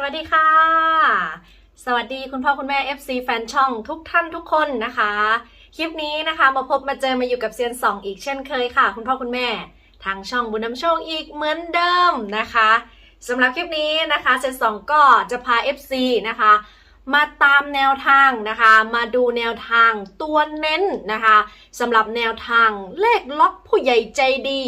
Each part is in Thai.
สวัสดีค่ะ สวัสดีคุณพ่อคุณแม่ FC แฟนช่องทุกท่านทุกคนนะคะ คลิปนี้นะคะมาพบมาเจอมาอยู่กับเซียนสองอีกเช่นเคยค่ะ คุณพ่อคุณแม่ ทางช่องบุญน้ำโชคอีกเหมือนเดิมนะคะสำหรับคลิปนี้นะคะเซียนสองก็จะพา FC นะคะ มาตามแนวทางนะคะ มาดูแนวทางตัวเน้นนะคะสำหรับแนวทางเลขล็อกผู้ใหญ่ใจดี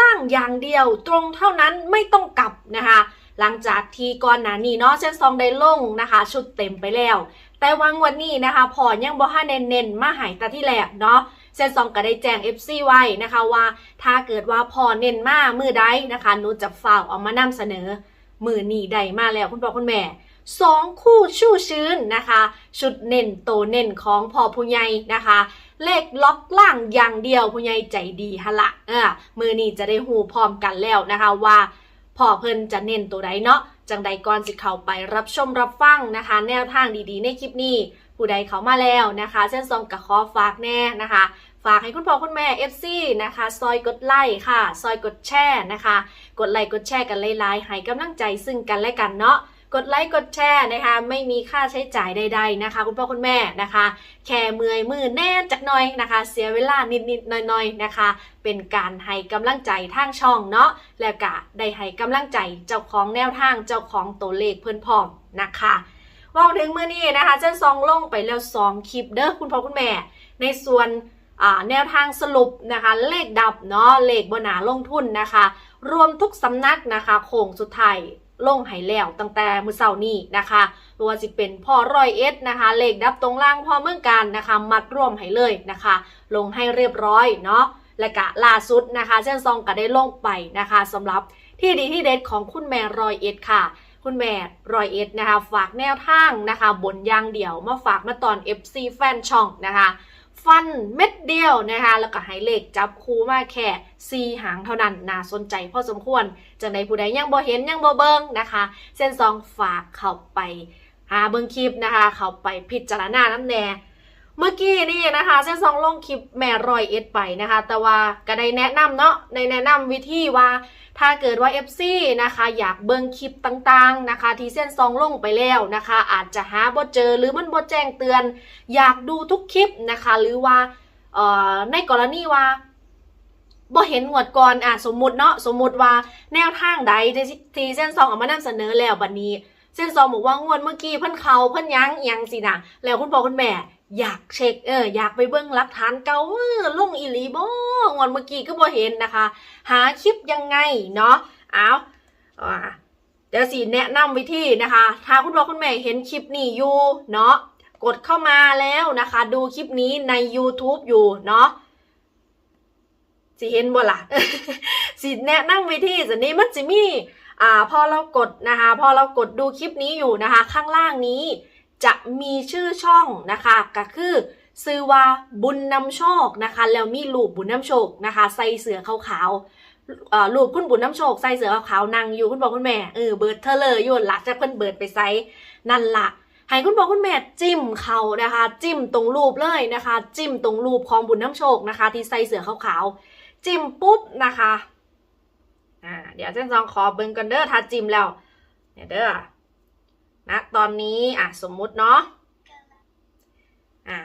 ล่างอย่างเดียวตรงเท่านั้นไม่ต้องกลับนะคะ หลังจากที่ก่อนหน้านี้เนาะเส้นซองได้ลงนะคะ ชุดเต็มไปแล้ว แต่วังวันนี้นะคะพอยังบ่ให้เน้นๆมาหายตาที่แรกเนาะเส้นซองก็ได้แจ้ง FC ไว้นะคะว่าถ้าเกิดว่าพอเน้นมามือใดนะคะนูจะฝากออกมานำเสนอมือนี่ได้มาแล้วคุณพ่อคุณแม่สองคู่ชู่ชื้นนะคะ ชุดเน้นโตเน้นของพ่อผู้ใหญ่นะคะ เลขล็อกล่างอย่างเดียวผู้ใหญ่ใจดีฮะละเออมือนี้จะได้หูพร้อมกันแล้วนะคะว่า พ่อเพิ่นจะเน้นตัวใดเนาะจังใดก่อนสิเข้าไปรับชมรับฟังนะคะ แนวทางดีๆ ในคลิปนี้ ผู้ใดเขามาแล้วนะคะเส้นซองกับขอฝากแน่นะคะ ฝากให้คุณพ่อคุณแม่ FC นะคะ ซอยกดไลค์ค่ะ ซอยกดแชร์นะคะ กดไลค์กดแชร์กันไลายๆให้กำลังใจซึ่งกันและกันเนาะ กดไลค์กดแชร์นะคะ ไม่มีค่าใช้จ่ายใด ๆนะคะ คุณพ่อคุณแม่นะคะ แค่เมื่อยมือแน่จักหน่อยนะคะ เสียเวลานิดๆหน่อยๆนะคะ เป็นการให้กำลังใจทางช่องเนาะแล้วก็ได้ให้กำลังใจเจ้าของแนวทางเจ้าของตัวเลขเพื่อนพร้อมนะคะว่าถึงเมื่อนี้นะคะเจ้าซองลงไปแล้วสองคลิปเด้อคุณพ่อคุณแม่ ในส่วนแนวทางสรุปนะคะเลขดับเนาะเลขบนหนาลงทุนนะคะ รวมทุกสำนักนะคะโค้งสุดท้าย ลงให้แล้วตั้งแต่มื้อเช้านี้นะคะไม่ว่าจะเป็นพ่อร้อยเอสนะคะ เลขดับตรงล่างพ่อเมืองการนะคะ มัดร่วมให้เลยนะคะ ลงให้เรียบร้อยเนาะและกะล่าสุดนะคะเส้นซองก็ได้ลงไปนะคะสำหรับที่ดีที่เด็ดของคุณแม่รอยเอ็ดค่ะ คุณแม่รอยเอ็ดนะคะ ฝากแนวทางนะคะ บนยางเดี่ยวมาฝากมาตอน FC แฟนช่องนะคะ ฟันเม็ดเดียวนะคะแล้วก็ให้เลขจับคูมาแค่ซีหางเท่านั้นน่าสนใจพอสมควรจังใดผู้ใดยังบ่เห็นยังบ่เบิ่งนะคะ เส้นซองฝากเข้าไปหาเบิ่งคลิปนะคะ เข้าไปพิจารณาน้ำแน่ เมื่อกี้นี่นะคะเส้นซองลงคลิปแม่รอยเอ็ดไปนะคะ แต่ว่าก็ได้แนะนำเนาะในแนะนำวิธีว่า ถ้าเกิดว่า FC นะคะ อยากเบิ่งคลิปต่างๆนะคะ ที่เส้นซองลงไปแล้วนะคะ อาจจะหาบ่เจอหรือมันบ่แจ้งเตือน อยากดูทุกคลิปนะคะ หรือว่าในกรณีว่าบ่เห็นงวดก่อนอะสมมุติเนาะสมมุติว่าแนวทางใดที่เส้นซองเอามานำเสนอแล้วบัดนี้ เส้นซองบอกว่างวดเมื่อกี้เพิ่นเขาเพิ่นยั้งยังสินะแล้วคุณพ่อคุณแม่ อยากเช็คเอออยากไปเบิ่งหลักฐานเก่าเออลงอีหลีบ่งวดเมื่อกี้ก็บ่เห็นนะคะ หาคลิปยังไงเนาะเอาอ่าเดี๋ยวสิแนะนำวิธีนะคะ ถ้าคุณพ่อคุณแม่เห็นคลิปนี้อยู่เนาะกดเข้ามาแล้วนะคะ ดูคลิปนี้ใน YouTube อยู่เนาะสิเห็นบ่ล่ะสิแนะนำวิธีสันนี้มันจะมีอ่าพอเรากดนะคะ พอเรากดดูคลิปนี้อยู่นะคะ ข้างล่างนี้ จะมีชื่อช่องนะคะก็คือซื้อว่าบุญนำโชคนะคะแล้วมีรูปบุญนำโชคนะคะใส่เสือขาวๆรูปคุณบุญนำโชคใส่เสือขาวๆนั่งอยู่คุณบอกคุณแม่เออเบิร์ดเธอเลยอยู่หลักจะเพิ่นเบิร์ดไปไซนั่นละให้คุณบอกคุณแม่จิ้มเขานะคะ จิ้มตรงรูปเลยนะคะ จิ้มตรงรูปของบุญน้ำโชคนะคะ ที่ใส่เสือขาวๆจิ้มปุ๊บนะคะอ่าเดี๋ยวเส้นซองขอเบิ่งกันเด้อถ้าจิ้มแล้วเนี่ยเด้อ นะตอนนี้อะสมมุติเนาะอะ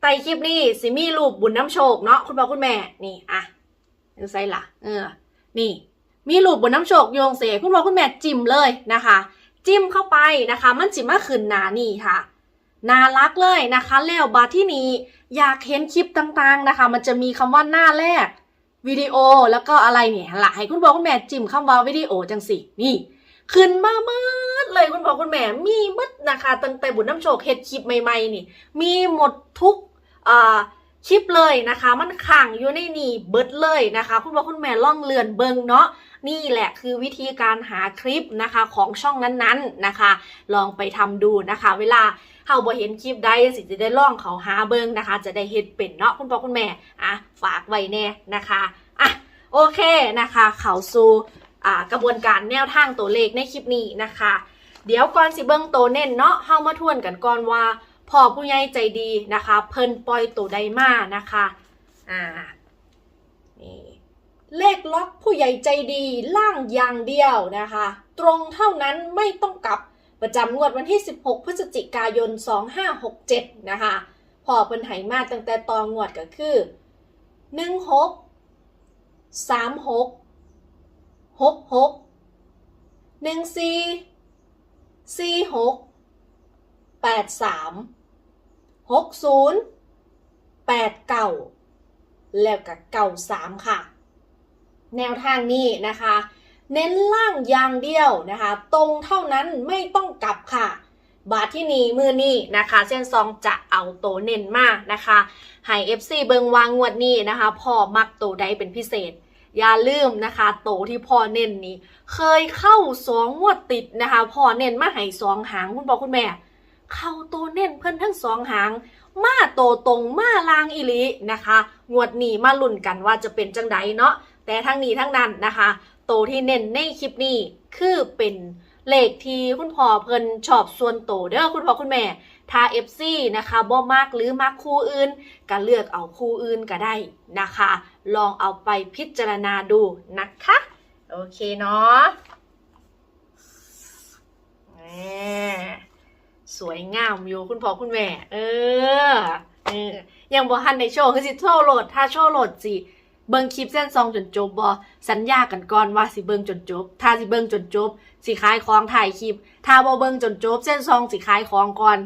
ไตคลิปนี้สิมีรูปบุญน้ำโชคเนาะคุณพ่อคุณแม่นี่อะดูใส่ละเออ นี่ มีรูปบุญน้ำโชคโยงเสคุณพ่อคุณแม่จิ้มเลยนะคะ จิ้มเข้าไปนะคะ มันจิ้มมาขึ้นหนานี่ค่ะน่ารักเลยนะคะ แล้วบาร์ที่นี้อยากเห็นคลิปต่างๆนะคะ มันจะมีคำว่าหน้าแรกวิดีโอแล้วก็อะไรเนี่ยหละให้คุณพ่อคุณแม่จิ้มคำว่าวิดีโอจังสินี่ ขึ้นมาเมื่ดเลยคุณพ่อคุณแม่มีมืดนะคะตั้งแต่บุญน้ำโชคเฮ็ดคลิปใหม่ๆนี่ มีหมดทุกอ่าคลิปเลยนะคะ มันขังอยู่ในนี่เบิดเลยนะคะ คุณพ่อคุณแม่ล่องเลือนเบิงเนาะนี่แหละคือวิธีการหาคลิปนะคะของช่องนั้นๆนะคะ ลองไปทำดูนะคะ เวลาเฮาบ่เห็นคลิปใดสิจะได้ล่องเขาหาเบิงนะคะ จะได้เฮ็ดเป็นเนาะคุณพ่อคุณแม่อะฝากไว้แน่นะคะอะโอเคนะคะ เขาสู่ กระบวนการแนวทางตัวเลขในคลิปนี้นะคะ เดี๋ยวก่อนสิเบิ้งตัวเน้นเนาะเฮามาทวนกันก่อนว่าพ่อผู้ใหญ่ใจดีนะคะ เพิ่นปล่อยตัวใดมานะคะอ่านี่เลขล็อกผู้ใหญ่ใจดีล่างอย่างเดียวนะคะ ตรงเท่านั้นไม่ต้องกลับประจำงวดวันที่ 16 พฤศจิกายน 2567 นะคะพอเพิ่นไหมาตั้งแต่ตอนงวดก็คือ 16 36 66 14 46 83 60 89แปดสามหกศูนย์แปดเก่าแล้วก็93ค่ะ แนวทางนี้นะคะ เน้นล่างอย่างเดียวนะคะ ตรงเท่านั้นไม่ต้องกลับค่ะ บาทที่นี้มือนี้นะคะ เส้นซองจะเอาโตเน้นมากนะคะให้ FC เบิงวางงวดนี้นะคะ พอมักโตใดเป็นพิเศษ อย่าลืมนะคะโตที่พ่อเน้นนี้ เคยเข้าสองงวดติดนะคะพ่อเน้นมาให้สองหางคุณพ่อคุณแม่ เข้าโตเน้นเพิ่นทั้งสองหาง มาโตตรงมาลางอิลินะคะ งวดนี้มาลุ้นกันว่าจะเป็นจังไดเนาะแต่ทั้งนี้ทั้งนั้นนะคะ โตที่เน้นในคลิปนี้คือเป็นเลขที่คุณพ่อเพิ่นชอบส่วนโตเด้อคุณพ่อคุณแม่ ถ้า FC นะคะบ่มากหรือมักคู่อื่นก็เลือกเอาคู่อื่นก็ได้นะคะ ลองเอาไปพิจารณาดูนะคะ โอเคเนาะแหมสวยงามอยู่คุณพ่อคุณแม่ เออเออยังบ่ทันในโชว์คือสิโชว์โหลด ถ้าโชว์โหลดสิ เบิ่งคลิปเส้นซองจนจบบ่สัญญากันก่อนว่าสิเบิ่งจนจบ ถ้าสิเบิ่งจนจบสิขายของถ่ายคลิป ถ้าบ่เบิ่งจนจบ เส้นซองสิขายของก่อน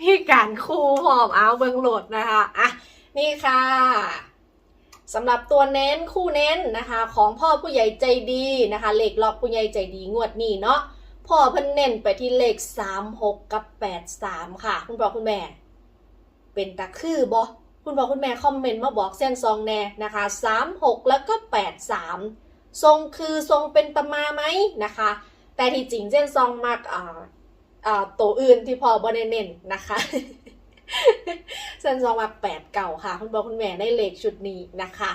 พี่การครูพร้อมเอาเบิ่งโหลดนะคะอะนี่ค่ะสำหรับตัวเน้นคู่เน้นนะคะ ของพ่อผู้ใหญ่ใจดีนะคะเลขล็อกผู้ใหญ่ใจดีงวดนี้เนาะพ่อเพิ่นเน้นไปที่เลข 36 กับ 83 ค่ะ คุณพ่อคุณแม่ เป็นตะคือบ่ คุณพ่อคุณแม่คอมเมนต์มาบอกเส้นซองแน่นะคะ36แล้วก็83ทรงคือทรงเป็นตมาไหมนะคะ แต่ที่จริงเส้นซองมากอ่าอ่าตัวอื่นที่พอบอเน้นนะคะเส้นซองมากแปดเก่าค่ะ คุณพ่อคุณแม่ได้เลขชุดนี้นะคะ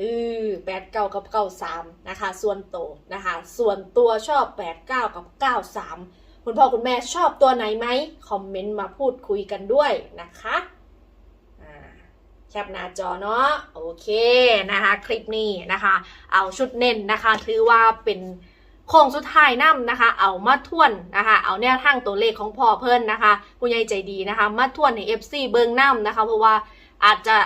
อือแปดเก้ากับเก้าสามนะคะ ส่วนโตวนะคะ ส่วนตัวชอบแปดเก้ากับเก้าสามคุณพ่อคุณแม่ชอบตัวไหนไหมคอมเมนต์มาพูดคุยกันด้วยนะคะ แคปหน้าจอเนาะโอเคนะคะ คลิปนี้นะคะ เอาชุดเน้นนะคะ ถือว่าเป็นโค้งสุดท้ายนํนะคะ เอามาทวนนะคะ เอาแนวทางตัวเลขของพ่อเพิ่นนะคะผู้ใหญ่ใจดีนะคะ มาทวนใน FC เบิงนํนะคะ เพราะว่าอาจจะ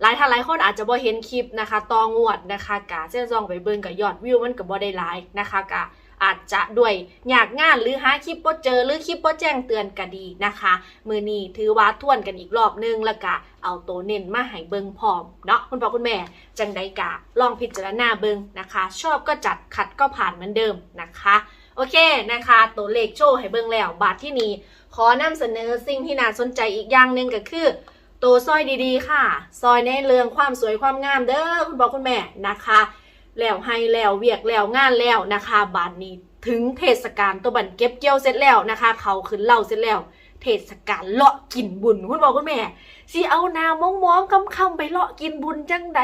หลายท่านหลายคนอาจจะบ่เห็นคลิปนะคะตองวดนะคะกะเส้นซองไปเบิงกับยอดวิวมันก็บ่ได้หลายนะคะกะ อาจจะด้วยอยากงานหรือหาคลิปบ่เจอหรือคลิปบ่แจ้งเตือนก็ดีนะคะ มือนี้ถือว่าท่วนกันอีกรอบนึงแล้วก็เอาโตเน้นมาให้เบิงพร้อมเนาะคุณพ่อคุณแม่ จังใดกะลองพิจารณาเบิงนะคะ ชอบก็จัดขัดก็ผ่านเหมือนเดิมนะคะโอเคนะคะ ตัวเลขโชว์ให้เบิงแล้ว บาทที่นี้ขอนำเสนอสิ่งที่น่าสนใจอีกอย่างหนึ่งก็คือ ตัวซอยดีๆ ค่ะ ซอยในเรื่องความสวยความงามเด้อคุณพ่อคุณแม่นะคะ แล้วให้แล้วเวียกแล้วงานแล้วนะคะบานนี้ถึงเทศกาลตัวบันเก็บเกี่ยวเสร็จแล้วนะคะ เขาขึ้นเหล่าเสร็จแล้ว เทศกาลเลาะกินบุญคุณบอกคุณแม่สิเอานามองมองคำคำๆไปเลาะกินบุญจังใด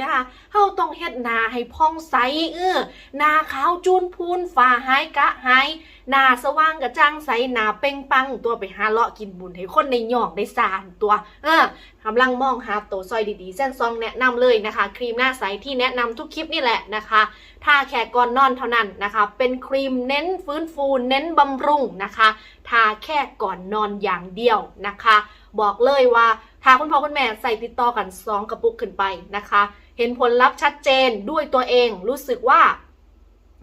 นะคะเฮาต้องเฮ็ดนาให้พองใสเออนาขาวจูนพูนฝ่าหายกะหายหนาสว่างกระจ่างใสหนาเป่งปังตัวไปหาเลาะกินบุญให้คนในหยองได้สานตัว เออกำลังมองหาตัวซอยดีๆเส้นซองแนะนำเลยนะคะ ครีมหน้าใสที่แนะนำทุกคลิปนี่แหละนะคะทาแค่ก่อนนอนเท่านั้นนะคะ เป็นครีมเน้นฟื้นฟูเน้นบำรุงนะคะทาแค่ก่อนนอนอย่างเดียวนะคะ บอกเลยว่าถ้าคุณพ่อคุณแม่ใส่ติดต่อกัน2กระปุกขึ้นไปนะคะ เห็นผลลัพธ์ชัดเจนด้วยตัวเองรู้สึกว่า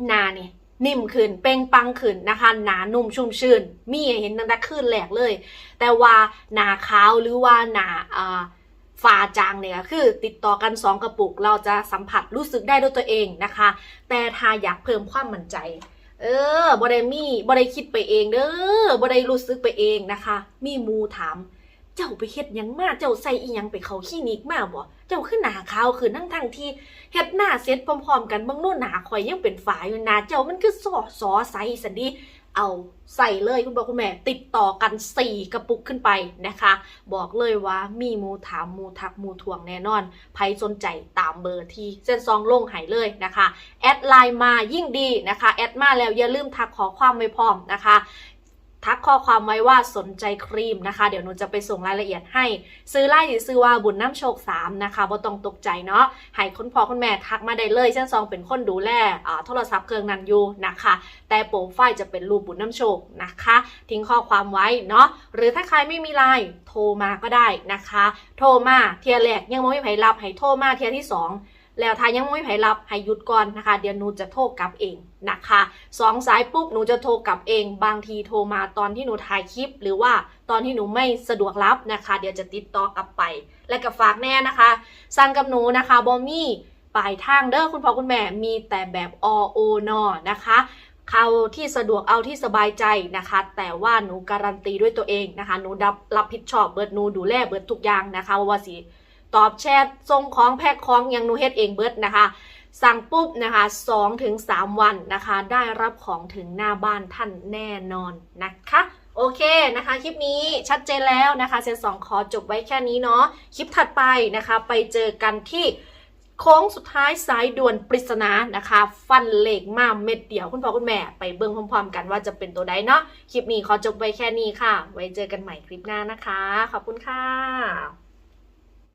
หนาเนี่ย นิ่มขึ้นเป่งปังขึ้นนะคะ หนานุ่มชุ่มชื่น มีเห็นตั้งแต่ขึ้นแหลกเลย แต่ว่าหนาขาวหรือว่าหนาอ่าฝ่าจางเนี่ยคือติดต่อกัน 2 กระปุก เราจะสัมผัสรู้สึกได้ด้วยตัวเองนะคะ แต่ถ้าอยากเพิ่มความมั่นใจ เออบได้มีบได้คิดไปเองเด้อบได้รู้สึกไปเองนะคะ มีมูถาม เจ้าไปเฮ็ดยังมา เจ้าใส่อีหยังไปเขาคลินิกมาบ่ เจ้าขึ้นหนาขาวขึ้นทั้งทั้งที่เฮ็ดหน้าเสร็จพร้อมๆกันบางโน่นหนาข่อยยังเป็นฝาอยู่หนาเจ้ามันคือสอสอใส่สันดีเอาใส่เลยคุณพ่อคุณแม่ติดต่อกัน 4 กระปุกขึ้นไปนะคะ บอกเลยว่ามีมูถามมูทักมูทวงแน่นอนใครสนใจตามเบอร์ที่เส้นซองลงหายเลยนะคะ แอดไลน์มายิ่งดีนะคะ แอดมาแล้วอย่าลืมทักขอความไว้พร้อมนะคะ ทักข้อความไว้ว่าสนใจครีมนะคะ เดี๋ยวหนูจะไปส่งรายละเอียดให้ ซื้อไล่หรือซื้อว่าบุญน้ำโชค 3 นะคะบ่ต้องตกใจเนาะให้คุณพ่อคุณแม่ทักมาได้เลยเช่นซองเป็นคนดูแลอ่าโทรศัพท์เครื่องนั้นอยู่นะคะ แต่โปรไฟล์จะเป็นรูปบุญน้ำโชคนะคะ ทิ้งข้อความไว้เนาะหรือถ้าใครไม่มีไลน์โทรมาก็ได้นะคะ โทรมาเทียแรกยังไม่มีไผรับให้โทรมาเทียที่สอง แล้วถ้ายังไม่ไผรับให้หยุดก่อนนะคะ เดี๋ยวหนูจะโทรกลับเองนะคะสองสายปุ๊บหนูจะโทรกลับเอง บางทีโทรมาตอนที่หนูถ่ายคลิป หรือว่าตอนที่หนูไม่สะดวกรับนะคะ เดี๋ยวจะติดต่อกลับไป และก็ฝากแน่นะคะ สั่งกับหนูนะคะบอมี่ปลายทางเด้อคุณพ่อคุณแม่มีแต่แบบอโอนอนะคะเขาที่สะดวกเอาที่สบายใจนะคะ แต่ว่าหนูการันตีด้วยตัวเองนะคะ หนูรับรับผิดชอบเบิดหนูดูแลเบิดทุกอย่างนะคะว่าสิ ตอบแชทส่งของแพ็คของอยังหนูเฮ็ดเองเบิดนะคะ สั่งปุ๊บนะคะ2ถึง3วันนะคะ ได้รับของถึงหน้าบ้านท่านแน่นอนนะคะโอเคนะคะคลิปนี้ชัดเจนแล้วนะคะเซนสองขอจบไว้แค่นี้เนาะคลิปถัดไปนะคะ ไปเจอกันที่โค้งสุดท้ายสายด่วนปริศนานะคะ ฟันเหล็กมาเม็ดเดียวคุณพ่อคุณแม่ไปเบิ่งพร้อมๆ กันว่าจะเป็นตัวใดเนาะคลิปนี้ขอจบไว้แค่นี้ค่ะ ไว้เจอกันใหม่คลิปหน้านะคะ ขอบคุณค่ะ